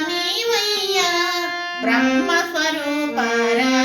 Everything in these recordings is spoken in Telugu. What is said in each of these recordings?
బ్రహ్మాండమంతా నీవయ్యా బ్రహ్మస్వరూపారావయ్యా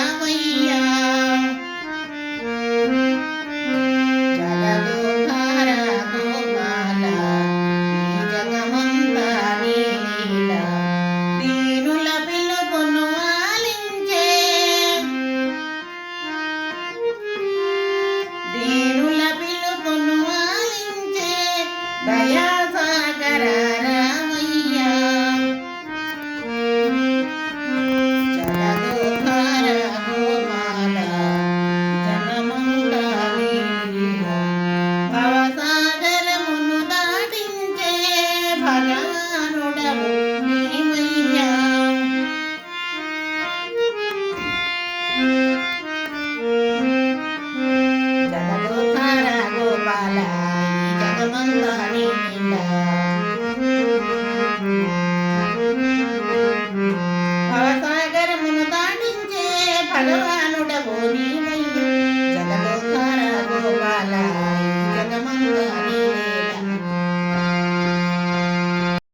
అవసాగరమును దాటించే భగవానుడవు జగదోకార గోపాల జగమందని